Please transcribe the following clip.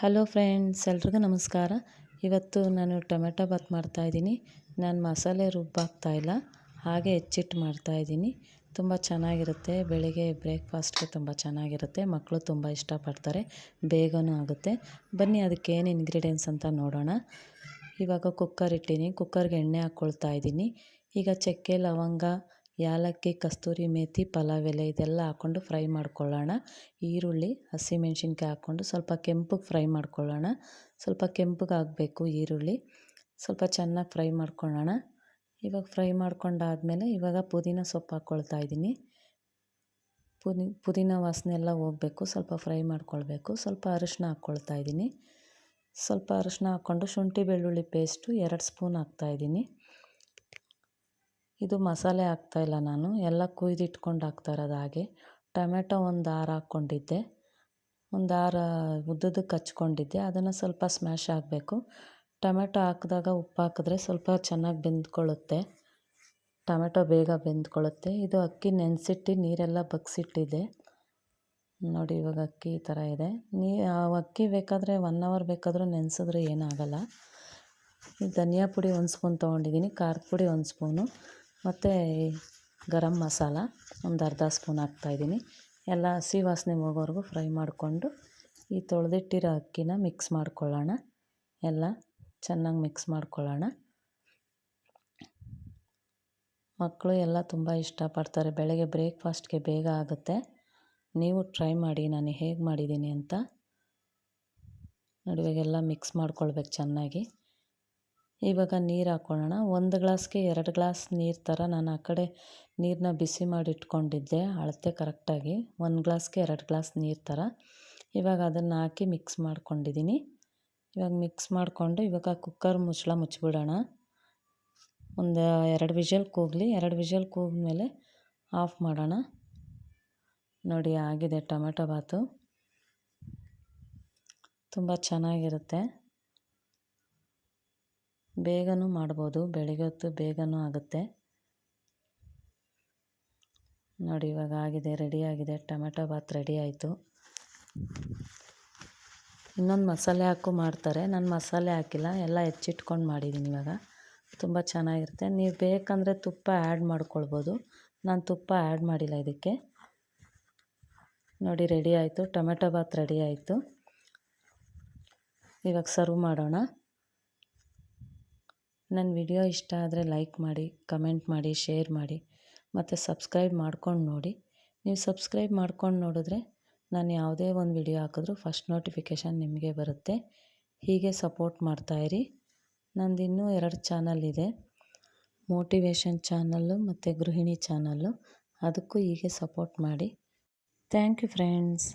Hello friends, ಎಲ್ರಿಗೂ ನಮಸ್ಕಾರ. ಇವತ್ತು ನಾನು ಟೊಮೆಟೊ ಬಾತ್ ಮಾಡ್ತಾಯಿದ್ದೀನಿ ನಾನು ಮಸಾಲೆ ರುಬ್ಬಾಕ್ತಾಯಿಲ್ಲ ಹಾಗೆ ಹೆಚ್ಚಿಟ್ಟು ಮಾಡ್ತಾಯಿದ್ದೀನಿ ತುಂಬ ಚೆನ್ನಾಗಿರುತ್ತೆ, ಬೆಳಿಗ್ಗೆ ಬ್ರೇಕ್ಫಾಸ್ಟ್ಗೆ ತುಂಬ ಚೆನ್ನಾಗಿರುತ್ತೆ ಮಕ್ಕಳು ತುಂಬ ಇಷ್ಟಪಡ್ತಾರೆ, ಬೇಗನೂ ಆಗುತ್ತೆ. ಬನ್ನಿ, ಅದಕ್ಕೆ ಏನು ಇಂಗ್ರೀಡಿಯೆಂಟ್ಸ್ ಅಂತ ನೋಡೋಣ. ಇವಾಗ ಕುಕ್ಕರ್ ಇಟ್ಟೀನಿ. ಕುಕ್ಕರ್ಗೆ ಎಣ್ಣೆ ಹಾಕ್ಕೊಳ್ತಾ ಇದ್ದೀನಿ. ಈಗ ಚಕ್ಕೆ, ಲವಂಗ ಯಾಲಕ್ಕಿ, ಕಸ್ತೂರಿ ಮೇಥಿ ಪಲಾವ್ ಎಲೆ ಇದೆಲ್ಲ ಹಾಕ್ಕೊಂಡು ಫ್ರೈ ಮಾಡ್ಕೊಳ್ಳೋಣ. ಈರುಳ್ಳಿ ಹಸಿಮೆಣ್ಸಿನ್ಕಾಯಿ ಹಾಕ್ಕೊಂಡು ಸ್ವಲ್ಪ ಕೆಂಪಗೆ ಫ್ರೈ ಮಾಡ್ಕೊಳ್ಳೋಣ. ಸ್ವಲ್ಪ ಕೆಂಪಗೆ ಆಗಬೇಕು ಈರುಳ್ಳಿ. ಸ್ವಲ್ಪ ಚೆನ್ನಾಗಿ ಫ್ರೈ ಮಾಡ್ಕೊಳ್ಳೋಣ. ಇವಾಗ ಫ್ರೈ ಮಾಡ್ಕೊಂಡಾದಮೇಲೆ ಇವಾಗ ಪುದೀನ ಸೊಪ್ಪು ಹಾಕ್ಕೊಳ್ತಾ ಇದ್ದೀನಿ. ಪುದಿ, ಪುದೀನ ವಾಸನೆ ಎಲ್ಲ ಹೋಗಬೇಕು. ಸ್ವಲ್ಪ ಫ್ರೈ ಮಾಡ್ಕೊಳ್ಬೇಕು. ಸ್ವಲ್ಪ ಅರಿಶಿನ ಹಾಕ್ಕೊಳ್ತಾ ಇದ್ದೀನಿ. ಸ್ವಲ್ಪ ಅರಿಶಿನ ಹಾಕ್ಕೊಂಡು ಶುಂಠಿ ಬೆಳ್ಳುಳ್ಳಿ ಪೇಸ್ಟು ಎರಡು ಸ್ಪೂನ್ ಹಾಕ್ತಾಯಿದ್ದೀನಿ ಇದು ಮಸಾಲೆ ಹಾಕ್ತಾಯಿಲ್ಲ ನಾನು. ಎಲ್ಲ ಕುಯ್ದಿಟ್ಕೊಂಡು ಹಾಕ್ತಾ ಇರೋದು ಹಾಗೆ. ಟೊಮೆಟೊ ಒಂದು ಆರು ಹಾಕ್ಕೊಂಡಿದ್ದೆ. ಒಂದು ಆರು ಉದ್ದುದಕ್ಕೆ ಹಚ್ಕೊಂಡಿದ್ದೆ ಅದನ್ನು ಸ್ವಲ್ಪ ಸ್ಮ್ಯಾಶ್ ಆಗಬೇಕು. ಟೊಮೆಟೊ ಹಾಕಿದಾಗ ಉಪ್ಪು ಹಾಕಿದ್ರೆ ಸ್ವಲ್ಪ ಚೆನ್ನಾಗಿ ಬೆಂದ್ಕೊಳ್ಳುತ್ತೆ. ಟೊಮೆಟೊ ಬೇಗ ಬೆಂದ್ಕೊಳ್ಳುತ್ತೆ. ಇದು ಅಕ್ಕಿ ನೆನೆಸಿಟ್ಟು ನೀರೆಲ್ಲ ಬಗ್ಸಿಟ್ಟಿದ್ದೆ ನೋಡಿ ಇವಾಗ ಅಕ್ಕಿ ಈ ಥರ ಇದೆ. ನೀ ಅಕ್ಕಿ ಬೇಕಾದರೆ ಒನ್ ಅವರ್ ಬೇಕಾದರೂ ನೆನೆಸಿದ್ರೆ ಏನಾಗಲ್ಲ ಧನಿಯಾ ಪುಡಿ ಒಂದು ಸ್ಪೂನ್ ತೊಗೊಂಡಿದ್ದೀನಿ. ಖಾರದ ಪುಡಿ ಒಂದು ಸ್ಪೂನು. ಮತ್ತು ಗರಂ ಮಸಾಲ ಒಂದು ಅರ್ಧ ಸ್ಪೂನ್ ಹಾಕ್ತಾಯಿದ್ದೀನಿ ಎಲ್ಲ ಹಸಿ ವಾಸನೆ ಹೋಗೋವರೆಗೂ ಫ್ರೈ ಮಾಡಿಕೊಂಡು ಈ ತೊಳೆದಿಟ್ಟಿರೋ ಅಕ್ಕಿನ ಮಿಕ್ಸ್ ಮಾಡ್ಕೊಳ್ಳೋಣ. ಎಲ್ಲ ಚೆನ್ನಾಗಿ ಮಿಕ್ಸ್ ಮಾಡ್ಕೊಳ್ಳೋಣ. ಮಕ್ಕಳು ಎಲ್ಲ ತುಂಬ ಇಷ್ಟಪಡ್ತಾರೆ. ಬೆಳಗ್ಗೆ ಬ್ರೇಕ್ಫಾಸ್ಟ್ಗೆ ಬೇಗ ಆಗುತ್ತೆ. ನೀವು ಟ್ರೈ ಮಾಡಿ, ನಾನು ಹೇಗೆ ಮಾಡಿದ್ದೀನಿ ಅಂತ. ನಡುವೆಗೆಲ್ಲ ಮಿಕ್ಸ್ ಮಾಡ್ಕೊಳ್ಬೇಕು ಚೆನ್ನಾಗಿ. ಇವಾಗ ನೀರು ಹಾಕ್ಕೊಳ್ಳೋಣ ಒಂದು ಗ್ಲಾಸ್ಗೆ ಎರಡು ಗ್ಲಾಸ್ ನೀರು ಥರ ನಾನು ಆ ಕಡೆ ನೀರನ್ನ ಬಿಸಿ ಮಾಡಿ ಇಟ್ಕೊಂಡಿದ್ದೆ, ಅಳತೆ ಕರೆಕ್ಟಾಗಿ ಒಂದು ಗ್ಲಾಸ್ಗೆ ಎರಡು ಗ್ಲಾಸ್ ನೀರು ಥರ ಇವಾಗ ಅದನ್ನು ಹಾಕಿ ಮಿಕ್ಸ್ ಮಾಡ್ಕೊಂಡಿದ್ದೀನಿ ಇವಾಗ ಮಿಕ್ಸ್ ಮಾಡಿಕೊಂಡು ಇವಾಗ ಕುಕ್ಕರ್ ಮುಚ್ಚಳ ಮುಚ್ಚಿಬಿಡೋಣ. ಒಂದು ಎರಡು ವಿಷಲ್ ಕೂಗಲಿ, ಎರಡು ವಿಷಲ್ ಕೂಗಿದ್ಮೇಲೆ ಆಫ್ ಮಾಡೋಣ. ನೋಡಿ ಆಗಿದೆ ಟೊಮೆಟೊ ಬಾತು. ತುಂಬ ಚೆನ್ನಾಗಿರುತ್ತೆ. ಬೇಗನೂ ಮಾಡ್ಬೋದು, ಬೆಳಗ್ಗೆ ಹೊತ್ತು ಬೇಗನೂ ಆಗುತ್ತೆ. ನೋಡಿ, ಇವಾಗ ಆಗಿದೆ, ರೆಡಿ ಆಗಿದೆ, ಟೊಮೆಟೊ ಬಾತ್ ರೆಡಿ ಆಯಿತು. ಇನ್ನೊಂದು ಮಸಾಲೆ ಹಾಕು ಮಾಡ್ತಾರೆ. ನಾನು ಮಸಾಲೆ ಹಾಕಿಲ್ಲ, ಎಲ್ಲ ಹೆಚ್ಚಿಟ್ಕೊಂಡು ಮಾಡಿದ್ದೀನಿ ಇವಾಗ. ತುಂಬ ಚೆನ್ನಾಗಿರುತ್ತೆ. ನೀವು ಬೇಕಂದರೆ ತುಪ್ಪ ಆ್ಯಡ್ ಮಾಡ್ಕೊಳ್ಬೋದು. ನಾನು ತುಪ್ಪ ಆ್ಯಡ್ ಮಾಡಿಲ್ಲ ಇದಕ್ಕೆ. ನೋಡಿ, ರೆಡಿ ಆಯಿತು. ಟೊಮೆಟೊ ಬಾತ್ ರೆಡಿ ಆಯಿತು. ಇವಾಗ ಸರ್ವ್ ಮಾಡೋಣ. ನನ್ನ ವಿಡಿಯೋ ಇಷ್ಟ ಆದರೆ ಲೈಕ್ ಮಾಡಿ, ಕಮೆಂಟ್ ಮಾಡಿ, ಶೇರ್ ಮಾಡಿ ಮತ್ತು ಸಬ್ಸ್ಕ್ರೈಬ್ ಮಾಡ್ಕೊಂಡು ನೋಡಿ. ನೀವು ಸಬ್ಸ್ಕ್ರೈಬ್ ಮಾಡ್ಕೊಂಡು ನೋಡಿದ್ರೆ ನಾನು ಯಾವುದೇ ಒಂದು ವಿಡಿಯೋ ಹಾಕಿದ್ರೂ ಫಸ್ಟ್ ನೋಟಿಫಿಕೇಷನ್ ನಿಮಗೆ ಬರುತ್ತೆ. ಹೀಗೆ ಸಪೋರ್ಟ್ ಮಾಡ್ತಾಯಿರಿ ನಂದು ಇನ್ನೂ ಎರಡು ಚಾನಲ್ ಇದೆ. ಮೋಟಿವೇಶನ್ ಚಾನಲ್ಲು ಮತ್ತು ಗೃಹಿಣಿ ಚಾನಲ್ಲು. ಅದಕ್ಕೂ ಹೀಗೆ ಸಪೋರ್ಟ್ ಮಾಡಿ. Thank you friends.